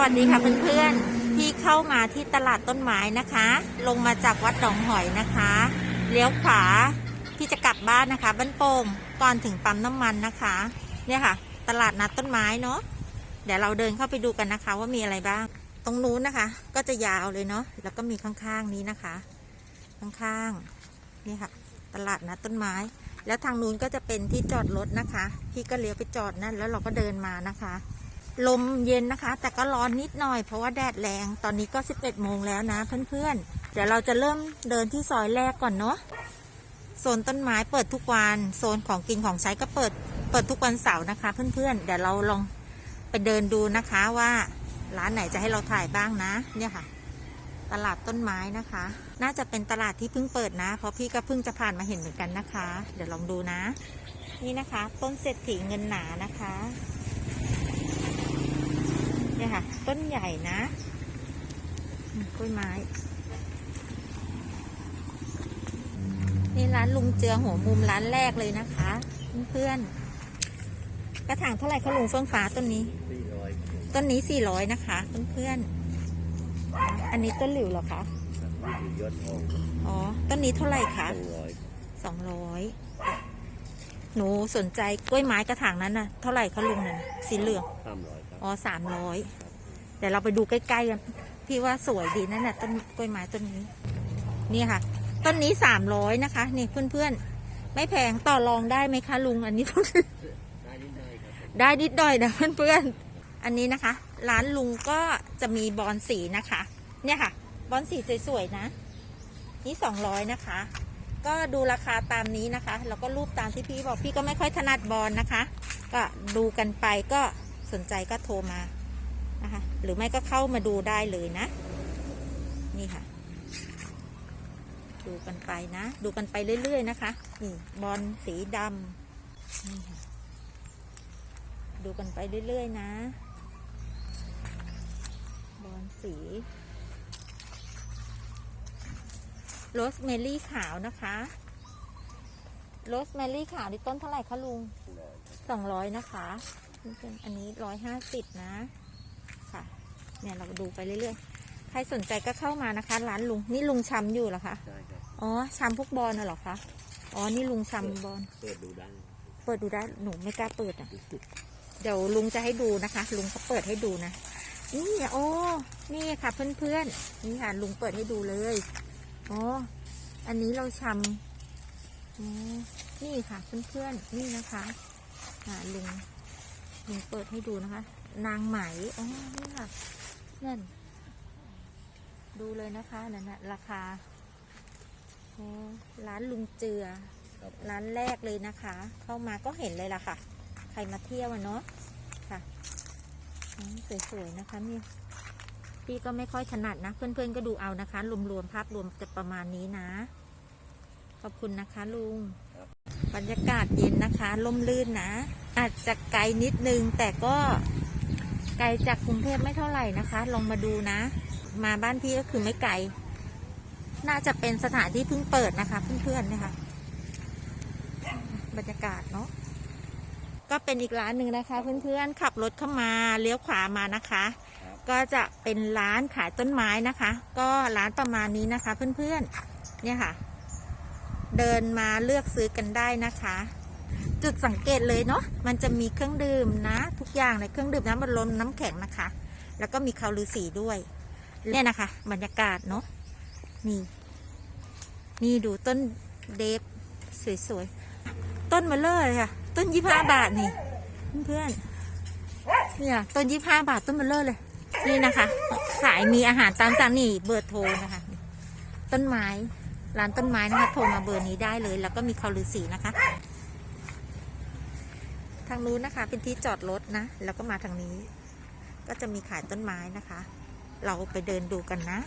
วัสดีค่ะเพื่อนๆที่เข้ามาที่ตลาดต้นไม้นะคะ ลงมาจากวัดหนองหอยนะคะ เลี้ยวขวาที่จะกลับบ้านนะคะบ้านโป่งก่อนถึงปั๊มน้ำมันนะคะ เนี่ยค่ะ ตลาดนัดต้นไม้เนาะเดี๋ยวเราเดินเข้าไปดูกันนะคะ ว่ามีอะไรบ้าง ตรงนู้นนะคะ ก็จะยาวเลยเนาะแล้วก็มีข้างๆนี้นะคะ ข้างๆนี่ค่ะ ตลาดนัดต้นไม้ แล้วทางนู้นก็จะเป็นที่จอดรถนะคะ พี่ก็เลี้ยวไปจอดนั่นแล้วเราก็เดินมานะคะ ลมเย็นนะคะ แต่ก็ร้อนนิดหน่อยเพราะว่าแดดแรง ตอนนี้ก็ 11 โมงแล้วนะเพื่อนๆ เดี๋ยวเราจะเริ่มเดินที่ซอยแรกก่อนเนาะ โซนต้นไม้เปิดทุกวัน โซนของกินของใช้ก็เปิด เปิดทุกวันเสาร์นะคะ เพื่อนๆ เดี๋ยวเราลองไปเดินดูนะคะว่าร้านไหนจะให้เราถ่ายบ้างนะ เนี่ยค่ะ ตลาดต้นไม้นะคะ น่าจะเป็นตลาดที่เพิ่งเปิดนะ เพราะพี่ก็เพิ่งจะผ่านมาเห็นเหมือนกันนะคะ เดี๋ยวลองดูนะ นี่นะคะ ต้นเศรษฐีเงินหนานะคะ เนี่ยค่ะ ต้นใหญ่นะกล้วยไม้ นี่ร้านลุงเจือหัวมุมร้านแรกเลยนะคะ เพื่อนๆกระถางเท่าไหร่คะลุงเฟื่องฟ้าต้นนี้สี่ร้อยต้นนี้400นะคะเพื่อนๆอันนี้ต้นหลิวเหรอคะอ๋อ ต้นนี้เท่าไหร่คะสองร้อยหนูสนใจกล้วยไม้กระถางนั้นน่ะ เท่าไหร่คะลุงน่ะสีเหลืองสามร้อย อ๋อสามร้อยเดี๋ยวเราไปดูใกล้ๆกันพี่ว่าสวยดีนั่นแหละต้นกล้วยไม้ต้นนี้ นี่ค่ะ ต้นนี้สามร้อยนะคะ นี่เพื่อนๆ ไม่แพงต่อรองได้ไหมคะลุงอันนี้ได้นิดหน่อยครับได้นิดหน่อยนะเพื่อนๆ อันนี้นะคะ ร้านลุงก็จะมีบอลสีนะคะ เนี่ยค่ะ บอลสีสวยๆนะ นี่สองร้อยนะคะ ก็ดูราคาตามนี้นะคะ แล้วก็รูปตามที่พี่บอกพี่ก็ไม่ค่อยถนัดบอลนะคะ ก็ดูกันไปก็ สนใจก็โทรมานะคะ หรือไม่ก็เข้ามาดูได้เลยนะ นี่ค่ะ ดูกันไปนะ ดูกันไปเรื่อย ๆ นะคะ นี่บอลสีดำนี่ค่ะ ดูกันไปเรื่อย ๆ นะ บอลสีโรสเมลี่ขาวนะคะโรสเมลี่ขาวนี่ต้นเท่าไหร่คะลุงสองร้อยนะคะ นี่เป็นอันนี้ร้อยห้าสิบนะค่ะ เนี่ยเราดูไปเรื่อยๆ ใครสนใจก็เข้ามานะคะ ร้านลุง นี่ลุงชำอยู่เหรอคะได้ครับอ๋อชำพวกบอลน่ะเหรอคะ อ๋อ นี่ลุงชำบอล เปิดดูได้ เปิดดูได้ หนูไม่กล้าเปิดอะ เดี๋ยวลุงจะให้ดูนะคะ ลุงเขาเปิดให้ดูนะ นี่โอ้ นี่ค่ะเพื่อนๆ นี่ค่ะลุงเปิดให้ดูเลย อ๋อ อันนี้เราชำอ๋อนี่ค่ะเพื่อนๆ นี่นะคะ อ่าลุง ลุงเปิดให้ดูนะคะ นางไหมอ๋อนี่ค่ะนั่น ดูเลยนะคะนั่นนะราคาร้านลุงเจือ ร้านแรกเลยนะคะ เข้ามาก็เห็นเลยล่ะค่ะ ใครมาเที่ยวเนาะค่ะสวยๆนะคะนี่พี่ก็ไม่ค่อยถนัดนะ เพื่อนๆก็ดูเอานะคะ รวมๆภาพรวมจะประมาณนี้นะ ขอบคุณนะคะลุง บรรยากาศเย็นนะคะล่มลื่นนะ อาจจะไกลนิดนึง แต่ก็ไกลจากกรุงเทพไม่เท่าไหร่นะคะ ลองมาดูนะ มาบ้านพี่ก็คือไม่ไกล น่าจะเป็นสถานที่เพิ่งเปิดนะคะเพื่อนๆนะคะบรรยากาศเนาะก็เป็นอีกร้านหนึ่งนะคะ เพื่อนๆขับรถเข้ามาเลี้ยวขวามานะคะ ก็จะเป็นร้านขายต้นไม้นะคะ ก็ร้านประมาณนี้นะคะ เพื่อนๆเนี่ยค่ะ เดินมาเลือกซื้อกันได้นะคะ จุดสังเกตเลยเนาะมันจะมีเครื่องดื่มนะ ทุกอย่างเลยเครื่องดื่มน้ำบัลลมน้ำแข็งนะคะ แล้วก็มีคาวลือสีด้วยเนี่ยนะคะ บรรยากาศเนาะนี่ นี่ดูต้นเดฟสวยๆ ต้นมาเลยค่ะ ต้นยี่ห้าบาทนี่ เพื่อนๆเนี่ยต้นยี่ห้าบาทต้นมาเลยเลย นี่นะคะ ขายมีอาหารตามสั่งนี่เบอร์โทรนะคะ ต้นไม้ ร้านต้นไม้นะคะโทรมาเบอร์นี้ได้เลย แล้วก็มีคอลือสีนะคะ ทางนู้นนะคะ เป็นที่จอดรถนะ แล้วก็มาทางนี้ ก็จะมีขายต้นไม้นะคะ เราไปเดินดูกันนะ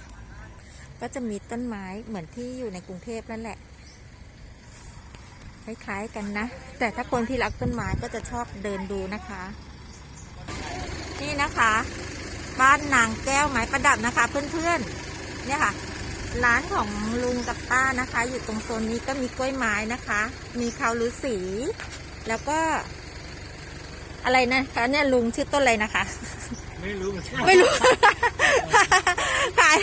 ก็จะมีต้นไม้เหมือนที่อยู่ในกรุงเทพนั่นแหละคล้ายๆกันนะ แต่ถ้าคนที่รักต้นไม้ก็จะชอบเดินดูนะคะ นี่นะคะ บ้านนางแก้วไม้ประดับนะคะ เพื่อนๆเนี่ยค่ะ ร้านของลุงกับป้านะคะ อยู่ตรงโซนนี้ก็มีกล้วยไม้นะคะ มีคาวลือสีแล้วก็ อะไรนะคะเนี่ยลุงชื่อต้นอะไรนะคะ ไม่รู้เหมือนกันไม่รู้ขาย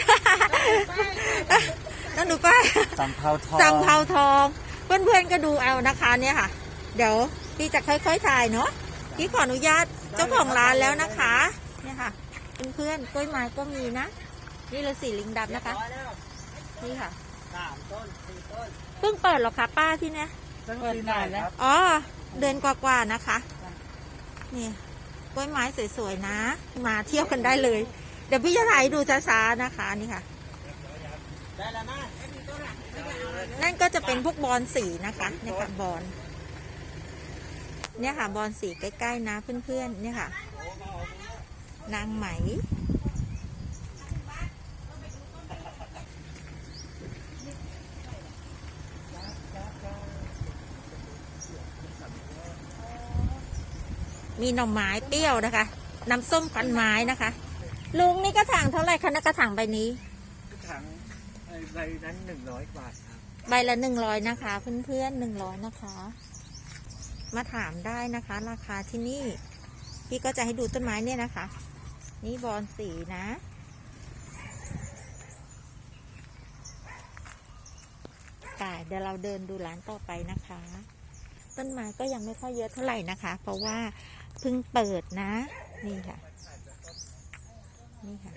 นั่นหนูป้ายสำเภาทองสังเภาทอง เพื่อนๆก็ดูเอานะคะเนี่ยค่ะ เดี๋ยวพี่จะค่อยๆถ่ายเนาะพี่ขออนุญาตเจ้าของร้านแล้วนะคะ เนี่ยค่ะเพื่อนๆกล้วยไม้ก็มีนะ นี่เลยสีลิงดำนะคะ นี่ค่ะสามต้นสี่ต้นเพิ่งเปิดหรอคะป้าที่เนี่ยตั้งปีไหนครับอ๋อ เดือนกว่าๆนะคะ นี่กล้วยไม้สวยๆนะ มาเที่ยวกันได้เลย เดี๋ยวพี่จะถ่ายให้ดูช้าๆนะคะนี่ค่ะได้แล้วนะนั่นก็จะเป็นพวกบอลสีนะคะเนี่ยค่ะบอลเนี่ยค่ะบอลสีใกล้ๆนะเพื่อนๆเนี่ยค่ะ นางไหม มีหน่อไม้เปรี้ยวนะคะ น้ำส้มควันไม้นะคะ ลุงนี่กระถางเท่าไหร่คะนะกระถางใบนี้ถังไอ้ใบนั้นหนึ่งร้อยบาทครับ ใบละหนึ่งร้อยนะคะ เพื่อนๆหนึ่งร้อยนะคะ มาถามได้นะคะ ราคาที่นี่ พี่ก็จะให้ดูต้นไม้เนี่ยนะคะ นี่บอนสีนะค่ะเดี๋ยวเราเดินดูร้านต่อไปนะคะ ต้นไม้ก็ยังไม่ค่อยเยอะเท่าไหร่นะคะ เพราะว่า เพิ่งเปิดนะ นี่ค่ะ นี่ค่ะ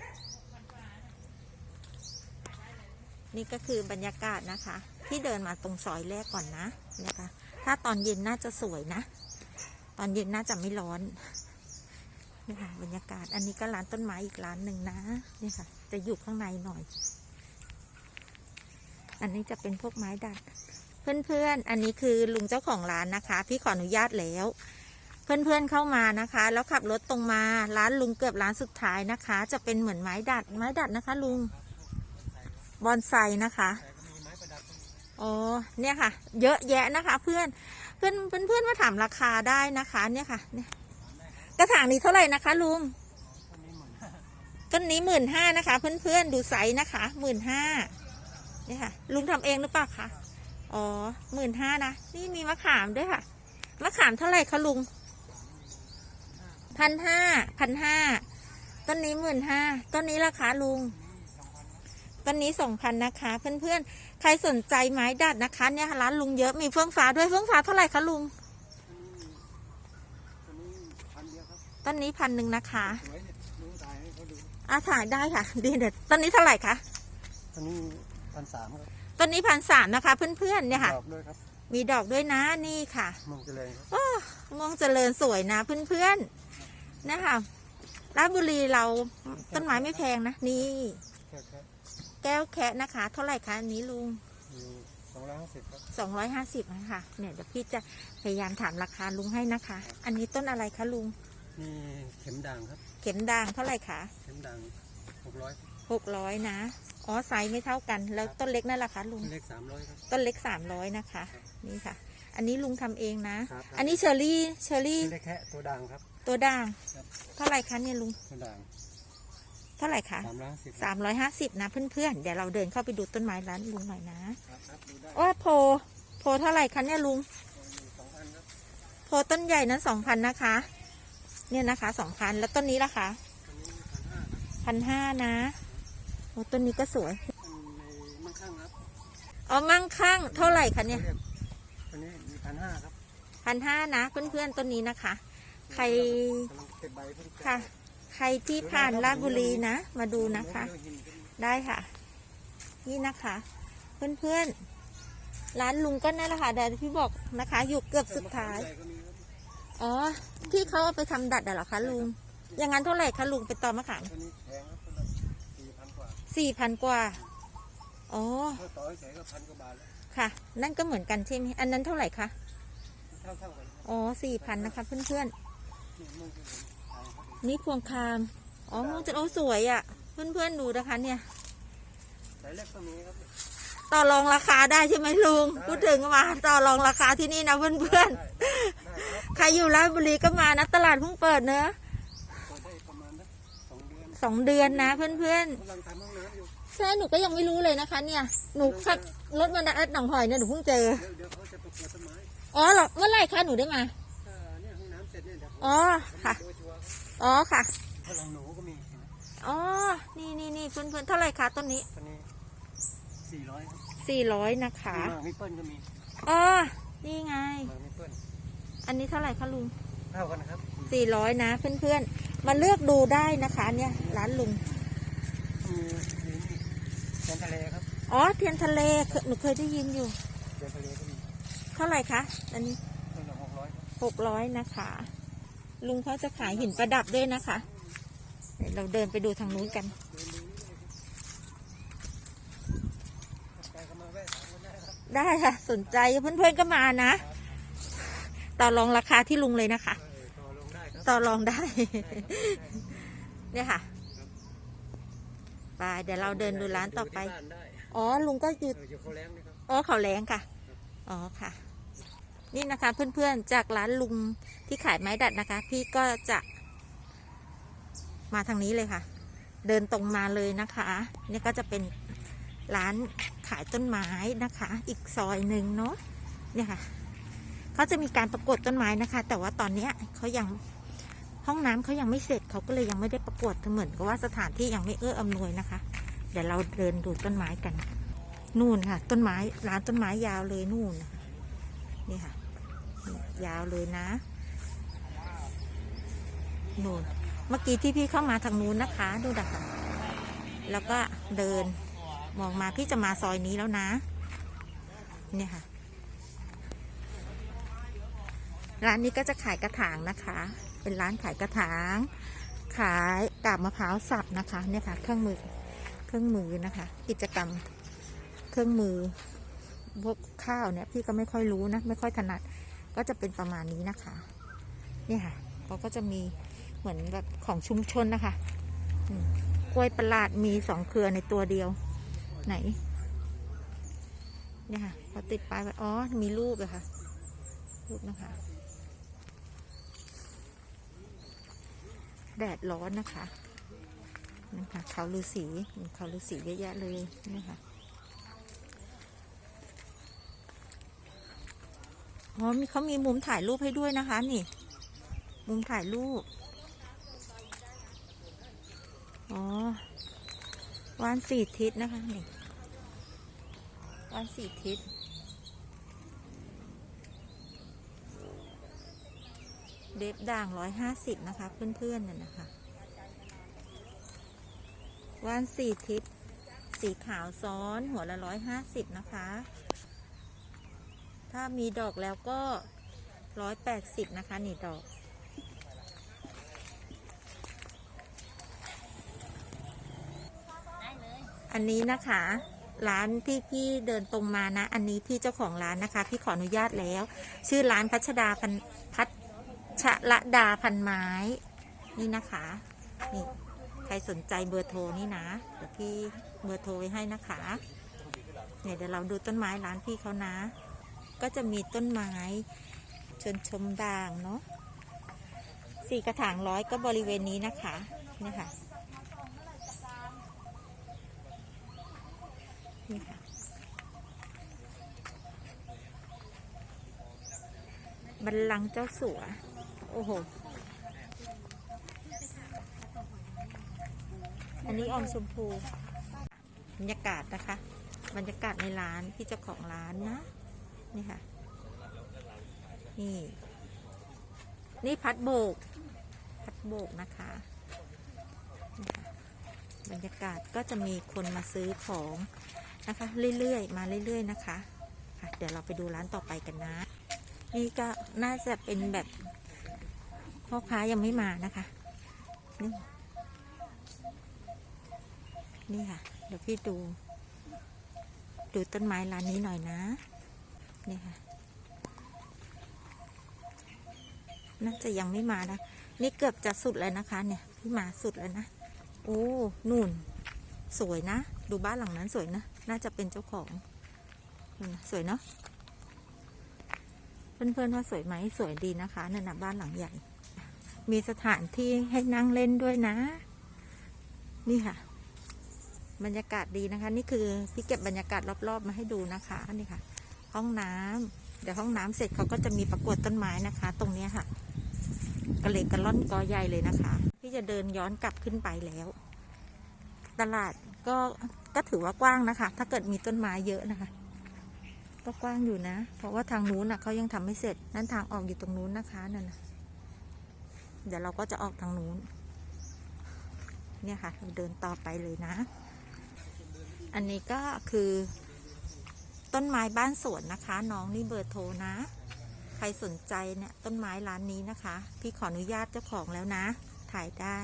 นี่ก็คือบรรยากาศนะคะ ที่เดินมาตรงซอยแรกก่อนนะนะคะ ถ้าตอนเย็นน่าจะสวยนะ ตอนเย็นน่าจะไม่ร้อนนี่ค่ะบรรยากาศ อันนี้ก็ร้านต้นไม้อีกร้านหนึ่งนะ นี่ค่ะ จะอยู่ข้างในหน่อย อันนี้จะเป็นพวกไม้ดัด เพื่อนๆ อันนี้คือลุงเจ้าของร้านนะคะ พี่ขออนุญาตแล้ว เพื่อนๆเข้ามานะคะ แล้วขับรถตรงมาร้านลุงเกือบร้านสุดท้ายนะคะ จะเป็นเหมือนไม้ดัดไม้ดัดนะคะ ลุงบอนไซนะคะอ๋อเนี่ยค่ะ เยอะแยะนะคะ เพื่อนเพื่อนเพื่อนเพื่อนมาถามราคาได้นะคะเนี่ยค่ะเนี่ยกระถางนี้เท่าไหร่นะคะลุงต้นนี้หมื่นห้านะคะ เพื่อนเพื่อนดูไซส์นะคะหมื่นห้าเนี่ยค่ะ ลุงทำเองหรือเปล่าคะอ๋อหมื่นห้านะนี่มีมะขามด้วยค่ะมะขามเท่าไหร่คะลุง พันห้าพันห้าต้นนี้หมื่นห้าต้นนี้ราคาลุงต้นนี้สองพันนะคะ เพื่อนๆ ใครสนใจไม้ดัดนะคะ เนี่ยร้านลุงเยอะมีเฟื่องฟ้าด้วยเฟื่องฟ้าเท่าไหร่คะลุงต้นนี้พันหนึ่งนะคะสวยเนี่ยลุงถ่ายให้เขาดูอะถ่ายได้ค่ะ ดีเด็ดต้นนี้เท่าไหร่คะตอนนี้พันสามครับต้นนี้พันสามนะคะ เพื่อนๆเนี่ยค่ะดอกด้วยครับมีดอกด้วยนะนี่ค่ะมองเจริญครับโอ้ม่วงเจริญสวยนะเพื่อนๆ นะคะราชบุรีเราต้นไม้ไม่แพงนะ นี่ แค่แค่แก้วแคะนะคะ เท่าไหร่คะอันนี้ลุงอยู่สองร้อยห้าสิบครับสองร้อยห้าสิบนะคะเนี่ยเดี๋ยวพี่จะพยายามถามราคาลุงให้นะคะ อันนี้ต้นอะไรคะลุงนี่เข็มด่างครับ เข็มด่างเท่าไหร่คะเข็มด่างหกร้อยหกร้อยนะ อ๋อไซส์ไม่เท่ากัน แล้วต้นเล็กนั่นล่ะคะลุง เลขสามร้อยครับ ต้นเล็กสามร้อยนะคะ นี่ค่ะ อันนี้ลุงทำเองนะ ครับ อันนี้เชอรี่ เชอรี่ เลขแค่ตัวด่างครับ ตัวด่างครับเท่าไหร่คะเนี่ยลุงตัวด่างเท่าไหร่คะสามร้อยห้าสิบสามร้อยห้าสิบนะเพื่อนๆเดี๋ยวเราเดินเข้าไปดูต้นไม้ร้านลุงหน่อยนะครับครับดูได้โอ้โพโพเท่าไหร่คะเนี่ยลุงสองพันครับโพต้นใหญ่นั้นสองพันนะคะ เนี่ยนะคะสองพันแล้วต้นนี้ล่ะคะตัวนี้พันห้าครับพันห้านะโอ้ต้นนี้ก็สวยในมั่งคั่งครับอ๋อมั่งคั่งเท่าไหร่คะเนี่ยตัวนี้มีพันห้าครับพันห้านะเพื่อนๆต้นนี้นะคะ ใครค่ะ ใครที่ผ่านราชบุรีนะ มาดูนะคะ ได้ค่ะ นี่นะคะ เพื่อนๆ ร้านลุงก็นั่นแหละค่ะเดี๋ยวพี่บอกนะคะ อยู่เกือบสุดท้าย อ๋อ ที่เขาเอาไปทำดัดเหรอคะลุง อย่างนั้นเท่าไหร่คะลุงไปตอมะขามตังสี่พันกว่า อ๋อถ้ค่ะ นั่นก็เหมือนกันใช่ไหม อันนั้นเท่าไหร่คะ อ๋อสี่พันนะคะเพื่อนนี่มึงจะเห็นทางเขาดีๆ นี่พวงคาม อ๋อมองจะโอ้สวยอะ่ะ เพื่อนๆดูนะคะเนี่ยสายเล็กก็มีครับต่อรองราคาได้ใช่ไหมลุง พูดถึงมาต่อรองราคาที่นี่นะเพื่อนได้ได้ครับๆใครอยู่ราชบุรีก็มานะตลาดเพิ่งเปิดเนอะเปิดได้ประมาณสักสองเดือนสองเดือนนะ เพื่อนกำลังทำห้องน้ำอยู่ๆใช่หนูก็ยังไม่รู้เลยนะคะ เนี่ย หนูขับรถมาดัดหนองหอยเนี่ยหนูเพิ่งเจอเดี๋ยวเดี๋ยวเขาจะประกวดต้นไม้อ๋อเหรอเมื่อไหร่คะหนูได้มา ถ้าเนี่ยห้องน้ำเสร็จเนี่ยเดี๋ยวผมอ๋อค่ะโดยชัวร์ครับอ๋อค่ะพลังหนูก็อ๋อ นี่นี่นี่เพื่อนเพื่อนๆเท่าไหร่คะต้นนี้ตัวนี้สี่ร้อยสี่ร้อยนะคะมาไม่เปิ้ลก็มีอ๋อนี่ไงมาไม่เปิ้ลอันนี้เท่าไหร่คะลุงเท่ากันนะครับสี่ร้อยนะเพื่อนๆมาเลือกดูได้นะคะ เนี่ยร้านลุงมีมีนี่แกนทะเลครับอ๋อเทียนทะเลเคยหนูเคยได้ยินอยู่ แกนทะเลก็มีเท่าไหร่คะอันนี้ต้นละหกร้อยครับ หกร้อยนะคะ ลุงเขาจะขายหินประดับด้วยนะคะ เดี๋ยวเราเดินไปดูทางนู้นกัน ได้ค่ะ สนใจเพื่อนๆก็มานะ ต่อรองราคาที่ลุงเลยนะคะ ต่อลงได้ครับต่องได้ เนี่ยค่ะไปเดี๋ยวเราเดินดูร้านต่อไป อ๋อ ลุงก็อยู่อ๋อเขาแรงค่ะ อ๋อค่ะ นี่นะคะ เพื่อนๆจากร้านลุงที่ขายไม้ดัดนะคะ พี่ก็จะ มาทางนี้เลยค่ะ เดินตรงมาเลยนะคะนี่ก็จะเป็นร้านขายต้นไม้นะคะ อีกซอยหนึ่งเนาะเนี่ยค่ะเขาจะมีการประกวดต้นไม้นะคะ แต่ว่าตอนเนี้ยเขายังห้องน้ำเขายังไม่เสร็จเขาก็เลยยังไม่ได้ประกวดเหมือนกับว่าสถานที่ยังไม่เอื้ออำนวยนะคะ เดี๋ยวเราเดินดูต้นไม้กัน นู่นค่ะ ต้นไม้ร้านต้นไม้ยาวเลยนู่นนี่ค่ะ ยาวเลยนะนู่นเมื่อกี้ที่พี่เข้ามาทางนู้นนะคะดูดักแล้วก็เดินมองมาพี่จะมาซอยนี้แล้วนะ เนี่ยค่ะ ร้านนี้ก็จะขายกระถางนะคะ เป็นร้านขายกระถาง ขายกาบมะพร้าวสับนะคะเนี่ยค่ะ เครื่องมือเครื่องมือนะคะ กิจกรรมเครื่องมือพวกข้าวเนี่ยพี่ก็ไม่ค่อยรู้นะ ไม่ค่อยถนัด ก็จะเป็นประมาณนี้นะคะนี่ค่ะเขาก็จะมีเหมือนแบบของชุมชนนะคะกล้วยประหลาดมีสองเครือในตัวเดียว ไหนเนี่ยค่ะพอติดป้ายไว้อ๋อ มีรูปเลยค่ะ รูปนะคะ แดดร้อนนะคะนะคะเขาฤาษีเขาฤาษีเยอะแยะเลยนะคะ อ๋อมีเขามีมุมถ่ายรูปให้ด้วยนะคะ นี่ มุมถ่ายรูป อ๋อวานสี่ทิศนะคะ นี่วานสี่ทิศเดฟด่างร้อยห้าสิบนะคะ เพื่อนๆน่ะนะคะว่านสี่ทิศสีขาวซ้อนหัวละร้อยห้าสิบนะคะ ถ้ามีดอกแล้วก็ร้อยแปดสิบนะคะนี่ดอกอันนี้นะคะ ร้านที่พี่เดินตรงมานะ อันนี้พี่เจ้าของร้านนะคะ พี่ขออนุญาตแล้ว ชื่อร้านพัชดาพันพัชระดาพันไม้ นี่นะคะนี่ใครสนใจเบอร์โทรนี่นะเดี๋ยวพี่เบอร์โทรไว้ให้นะคะเนี่ยเดี๋ยวเราดูต้นไม้ร้านพี่เขานะ ก็จะมีต้นไม้ชนชมด่างเนาะสี่กระถางร้อยก็บริเวณนี้นะคะนี่ค่ะนี่ค่ะ บัลลังก์เจ้าสัว โอ้โห อันนี้ออมชมพู บรรยากาศนะคะ บรรยากาศในร้านพี่เจ้าของร้านนะ นี่ค่ะ นี่ นี่พัดโบก พัดโบกนะคะคะบรรยากาศก็จะมีคนมาซื้อของนะคะ เรื่อยๆ มาเรื่อยๆนะคะค่ะเดี๋ยวเราไปดูร้านต่อไปกันนะ นี่ก็น่าจะเป็นแบบพ่อค้ายังไม่มานะคะนี่นี่ค่ะ เดี๋ยวพี่ดู ดูต้นไม้ร้านนี้หน่อยนะ นี่ค่ะ น่าจะยังไม่มานะ นี่เกือบจะสุดแล้วนะคะ เนี่ยพี่มาสุดแล้วนะ โอ้นู่น สวยนะ ดูบ้านหลังนั้นสวยนะ น่าจะเป็นเจ้าของ สวยเนาะ เพื่อนๆว่าสวยไหมสวยดีนะคะนั่นนะบ้านหลังใหญ่ มีสถานที่ให้นั่งเล่นด้วยนะ นี่ค่ะบรรยากาศดีนะคะ นี่คือพี่เก็บบรรยากาศรอบ ๆ มาให้ดูนะคะนี่ค่ะ ห้องน้ำเดี๋ยวห้องน้ำเสร็จเขาก็จะมีประกวดต้นไม้นะคะ ตรงเนี้ยค่ะกระเลกกระล่อนกอใหญ่เลยนะคะพี่จะเดินย้อนกลับขึ้นไปแล้ว ตลาดก็ก็ถือว่ากว้างนะคะ ถ้าเกิดมีต้นไม้เยอะนะคะ ก็กว้างอยู่นะ เพราะว่าทางนู้นน่ะเขายังทำไม่เสร็จ นั่นทางออกอยู่ตรงนู้นนะคะนั่นนะเดี๋ยวเราก็จะออกทางนู้น เนี่ยค่ะเราเดินต่อไปเลยนะ อันนี้ก็คือ ต้นไม้บ้านสวนนะคะ น้องนี่เบอร์โทรนะ ใครสนใจเนี่ยต้นไม้ร้านนี้นะคะ พี่ขออนุญาตเจ้าของแล้วนะ ถ่ายได้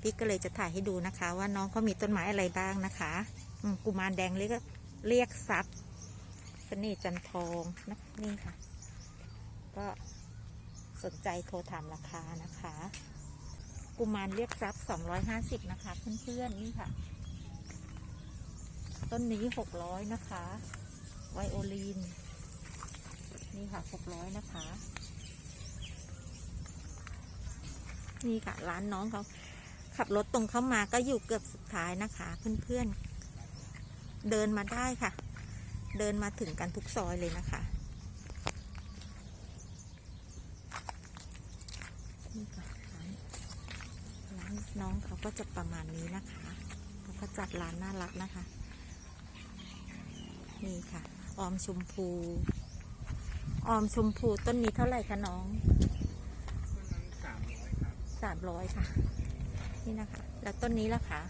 พี่ก็เลยจะถ่ายให้ดูนะคะ ว่าน้องเขามีต้นไม้อะไรบ้างนะคะกุมารแดงเรียกเรียกทรัพย์เสน่ห์จันทองนะนี่ค่ะ ก็สนใจโทรถามราคานะคะ กุมารเรียกทรัพย์250นะคะ เพื่อนๆนี่ค่ะ ต้นนี้600นะคะ ไวโอลินนี่ค่ะ600นะคะ นี่ค่ะร้านน้องเขาขับรถตรงเข้ามาก็อยู่เกือบสุดท้ายนะคะ เพื่อนๆ เดินมาได้ค่ะ เดินมาถึงกันทุกซอยเลยนะคะนี่ค่ะร้านร้านน้องเขาก็จะประมาณนี้นะคะเขาก็จัดร้านน่ารักนะคะ นี่ค่ะ ออมชมพู ออมชมพูต้นนี้เท่าไหร่คะน้องต้นนั้นสามร้อยครับสามร้อยค่ะ นี่นะคะ แล้วต้นนี้ล่ะคะ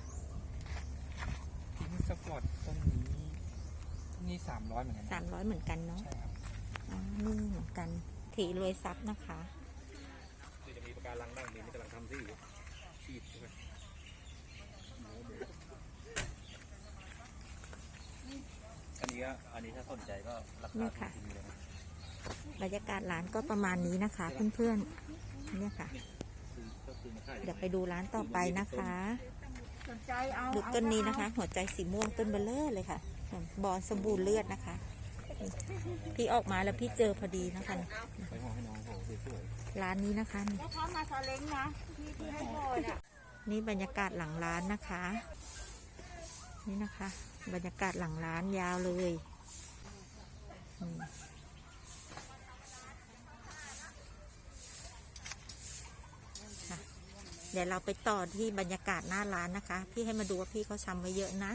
พิงสปอร์ตต้นนี้ต้นนี้สามร้อยเหมือนกันสามร้อยเหมือนกันเนาะใช่ครับอ๋อนี่เหมือนกันถีรวยทรัพย์นะคะเดี๋ยวจะมีประการลังบ้างเดี๋ยวนี้กำลังทำที่อยู่ฉีดใช่ไหมอั นนี้ก็อันนี้ถ้าสนใจก็ราคาเนี่ยค่ะถูกดีเลยนะบรรยากาศร้านก็ประมาณนี้นะคะ เพื่อนๆเนี่ยค่ะ คือก็คือมาขายเดี๋ยวไปดูร้านต่อไปนะคะสนใจเอาดูต้นนี้นะคะ หัวใจสีม่วงต้นเบลเลอร์เลยค่ะบอลสมบูรณ์เลือดนะคะพี่ออกมาแล้วพี่เจอพอดีนะคะไปมองให้น้องโหสวยร้านนี้นะคะนี่แล้วเขามาซาเล้งนะที่ที่ให้โบยน่ะ นี่บรรยากาศหลังร้านนะคะ นี่นะคะ บรรยากาศหลังร้านยาวเลยเดี๋ยวเราไปต่อที่บรรยากาศหน้าร้านนะคะ พี่ให้มาดูว่าพี่เขาชำไว้เยอะนะ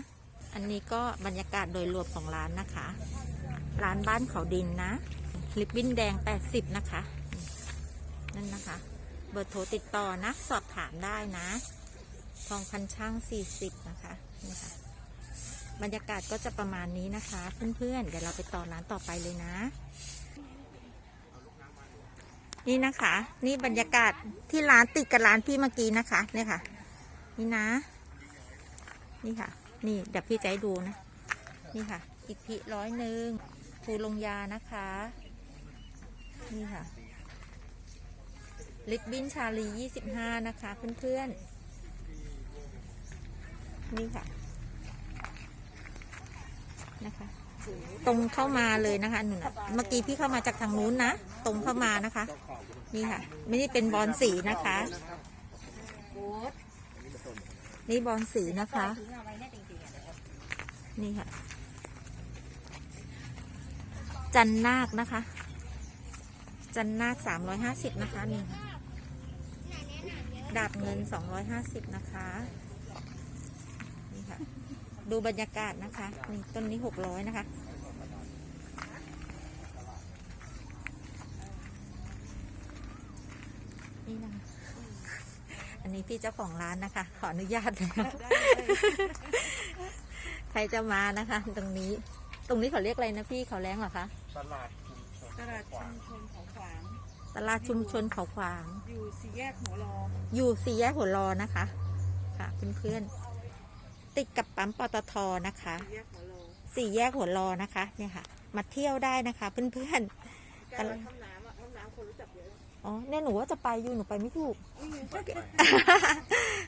อันนี้ก็บรรยากาศโดยรวมของร้านนะคะ ร้านบ้านเขาดินนะ ลิปบิ้นแดง 80 นะคะ นั่นนะคะ เบอร์โทรติดต่อนะ สอบถามได้นะ ทองพันช่าง 40 นะคะนี่ค่ะ บรรยากาศก็จะประมาณนี้นะคะ เพื่อนๆ เดี๋ยวเราไปต่อร้านต่อไปเลยนะ นี่นะคะ นี่บรรยากาศที่ร้านติดกับร้านพี่เมื่อกี้นะคะ เนี่ยค่ะ นี่นะ นี่ค่ะ นี่เดี๋ยวพี่จะให้ดูนะ นี่ค่ะ อีกพีร้อยหนึ่งภูลงยานะคะ นี่ค่ะ ลิปบินชาลี 25 นะคะ เพื่อนๆ นี่ค่ะ นะคะ ตรงเข้ามาเลยนะคะหนูนะเมื่อกี้พี่เข้ามาจากทางนู้นนะ ตรงเข้ามานะคะ นี่ค่ะ ไม่ได้เป็นบอลสีนะคะนี่บอลสีนะคะ นี่ค่ะ จันนาคนะคะ จันนาคสามร้อยห้าสิบนะคะนี่ดาบเงินสองร้อยห้าสิบนะคะ นี่ค่ะ ดูบรรยากาศนะคะนี่ต้นนี้หกร้อยนะคะ นี่นะคะ อันนี้พี่เจ้าของร้านนะคะ ขออนุญาตเลยใครจะมานะคะ ตรงนี้ ตรงนี้เขาเรียกอะไรนะพี่เขาแรงเหรอคะ ตลาดชุมชนตลาดชุมชนเขาขวาง ตลาดชุมชนเขาขวาง อยู่สี่แยกหัวรอ อยู่สี่แยกหัวรอนะคะ ค่ะเพื่อนๆ ติดกับปั๊มปตทนะคะสี่แยกหัวรอสี่แยกหัวรอนะคะ เนี่ยค่ะ มาเที่ยวได้นะคะเพื่อนการห้องน้ำอะห้องน้ำคนรู้จักเยอะๆอ๋อเนี่ยหนูว่าจะไปอยู่หนูไปไม่ถูก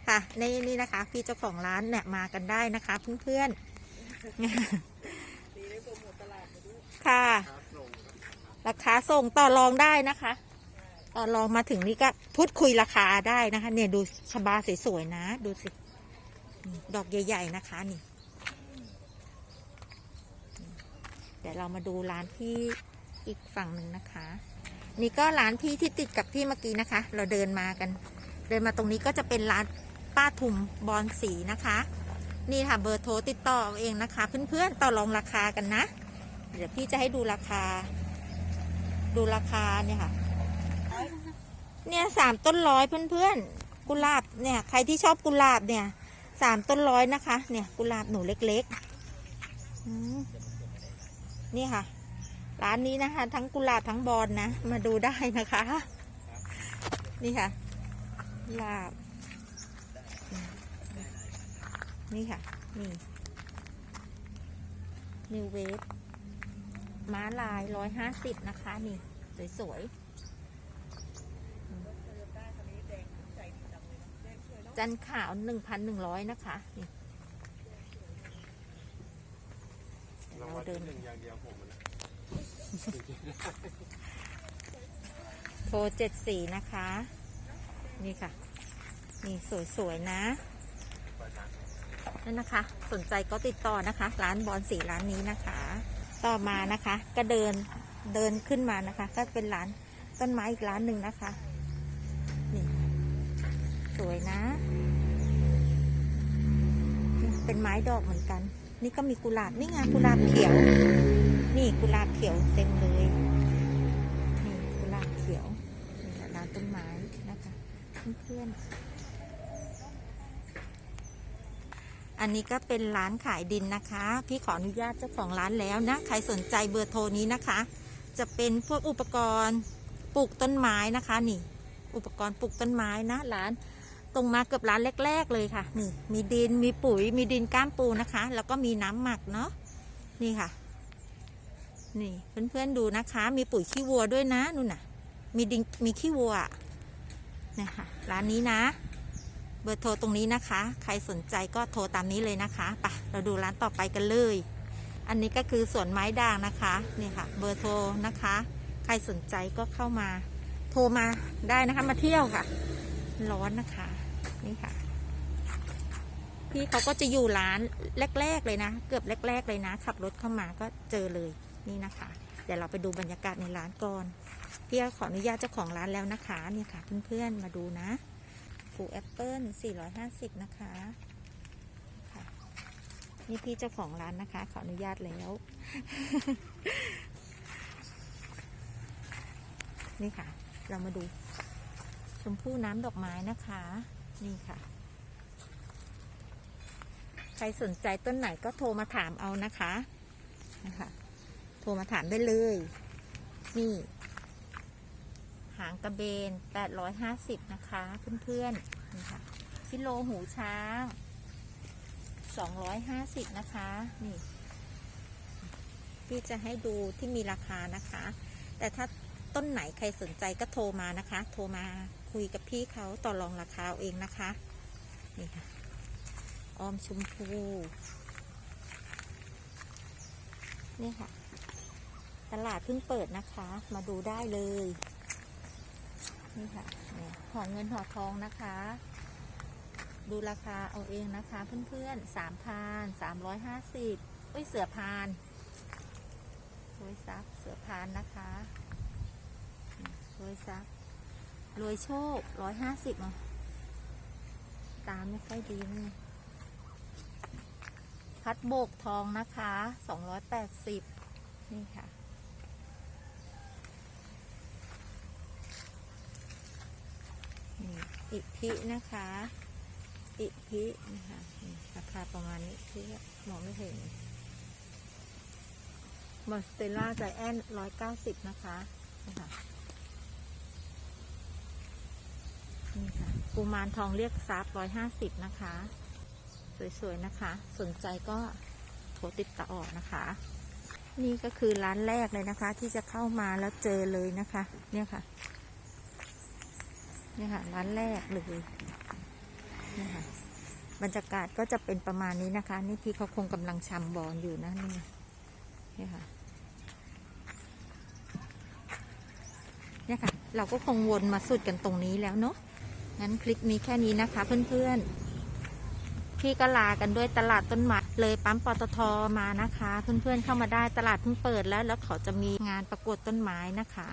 ค่ะนี่นี่นะคะ พี่เจ้าของร้านเนี่ยมากันได้นะคะ เพื่อนๆดีได้โปรโมทตลาดไปด้วยค่ะ ราคาส่งต่อรองได้นะคะต่อรองมาถึงนี่ก็พูดคุยราคาได้นะคะ เนี่ยดูชบาสวยๆนะ ดูสินี่ ดอกใหญ่ ๆ นะคะนี่ เดี๋ยวเรามาดูร้านที่อีกฝั่งหนึ่งนะคะ นี่ก็ร้านพี่ที่ติดกับพี่เมื่อกี้นะคะ เราเดินมากัน เดินมาตรงนี้ก็จะเป็นร้านป้าทุมบอลสีนะคะ นี่ค่ะเบอร์โทรติดต่อเองนะคะ เพื่อนๆต่อรองราคากันนะ เดี๋ยวพี่จะให้ดูราคา ดูราคาเนี่ยค่ะ เนี่ยสามต้นร้อยเพื่อนๆกุหลาบเนี่ย ใครที่ชอบกุหลาบเนี่ย สามต้นร้อยนะคะ เนี่ยกุหลาบหนูเล็กๆนี่ค่ะ ร้านนี้นะคะ ทั้งกุหลาบทั้งบอลนะมาดูได้นะคะ นี่ค่ะกุหลาบ นี่ค่ะ นี่นิวเวฟม้าลายร้อยห้าสิบนะคะ นี่ สวยๆ จันขาวหนึ่งพันหนึ่งร้อยนะคะนี่เดี๋ยวเราเดินโทรเจ็ดสี่นะคะ นี่ค่ะ นี่สวยๆนะนั่นนะคะ สนใจก็ติดต่อนะคะ ร้านบอลสีร้านนี้นะคะ ต่อมานะคะ ก็เดินเดินขึ้นมานะคะ ก็เป็นร้านต้นไม้อีกร้านหนึ่งนะคะนี่ สวยนะ เป็นไม้ดอกเหมือนกัน นี่ก็มีกุหลาบนี่ไงกุหลาบเขียว นี่กุหลาบเขียวเต็มเลยนี่กุหลาบเขียวนี่แหละร้านต้นไม้นะคะเพื่อนๆอันนี้ก็เป็นร้านขายดินนะคะ พี่ขออนุญาตเจ้าของร้านแล้วนะ ใครสนใจเบอร์โทรนี้นะคะ จะเป็นพวกอุปกรณ์ปลูกต้นไม้นะคะนี่ อุปกรณ์ปลูกต้นไม้นะร้าน ตรงมาเกือบร้านแรก ๆ เลยค่ะ นี่ มีดินมีปุ๋ย มีดินก้ามปูนะคะ แล้วก็มีน้ำหมักเนาะนี่ค่ะ นี่เพื่อนๆดูนะคะ มีปุ๋ยขี้วัวด้วยนะนู่นน่ะ มีดินมีขี้วัวเนี่ยค่ะร้านนี้นะ เบอร์โทรตรงนี้นะคะ ใครสนใจก็โทรตามนี้เลยนะคะไปเราดูร้านต่อไปกันเลย อันนี้ก็คือสวนไม้ด่างนะคะนี่ค่ะ เบอร์โทรนะคะ ใครสนใจก็เข้ามา โทรมาได้นะคะมาเที่ยวค่ะ ร้อนนะคะ นี่ค่ะ พี่เขาก็จะอยู่ร้านแรก ๆ เลยนะ เกือบแรก ๆ เลยนะ ขับรถเข้ามาก็เจอเลยนี่นะคะ เดี๋ยวเราไปดูบรรยากาศในร้านก่อนพี่ขออนุญาตเจ้าของร้านแล้วนะคะนี่ค่ะ เพื่อนๆมาดูนะปูแอปเปิ้ล450 นะคะค่ะนี่พี่เจ้าของร้านนะคะ ขออนุญาตแล้ว นี่ค่ะ เรามาดู มพู่น้ำดอกไม้นะคะ นี่ค่ะ ใครสนใจต้นไหนก็โทรมาถามเอานะคะนะคะโทรมาถามได้เลย นี่ หางกระเบน 850 นะคะ เพื่อนๆนี่ค่ะฟิโลหูช้าง 250 นะคะ นี่พี่จะให้ดูที่มีราคานะคะ แต่ถ้าต้นไหนใครสนใจก็โทรมานะคะ โทรมา คุยกับพี่เขาต่อรองราคาเอาเองนะคะ นี่ค่ะ ออมชมพู นี่ค่ะ ตลาดเพิ่งเปิดนะคะ มาดูได้เลย นี่ค่ะห่อเงินห่อทองนะคะ ดูราคาเอาเองนะคะเพื่อนๆสามพันสามร้อยห้าสิบอุ้ยเสือพานรวยซับเสือพานนะคะรวยซับ รวยโชคร้อยห้าสิบอะตามไม่ค่อยดีนี่พัดโบกทองนะคะสองร้อยแปดสิบนี่ค่ะนี่อิพินะคะ อิพินะคะราคาประมาณนี้ที่มองไม่เห็นมอสเตล่าใจแอนร้อยเก้าสิบนะคะนะคะ กุมารทองเรียกซับร้อยห้าสิบนะคะ สวยๆนะคะ สนใจก็โทรติดต่อนะคะ นี่ก็คือร้านแรกเลยนะคะ ที่จะเข้ามาแล้วเจอเลยนะคะ เนี่ยค่ะ เนี่ยค่ะ ร้านแรกเลยเนี่ยค่ะบรรยากาศก็จะเป็นประมาณนี้นะคะ นี่พี่เขาคงกำลังชำบอลอยู่นะนี่เนี่ยค่ะเนี่ยค่ะ เราก็คงวนมาสุดกันตรงนี้แล้วเนาะ งั้นคลิปนี้แค่นี้นะคะเพื่อนๆพี่ก็ลากันด้วยตลาดต้นไม้เลยปั๊มปตทมานะคะ เพื่อนๆเข้ามาได้ตลาดเพิ่งเปิดแล้ว แล้วเขาจะมีงานประกวดต้นไม้นะคะ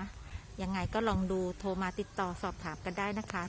ยังไงก็ลองดูโทรมาติดต่อสอบถามกันได้นะคะ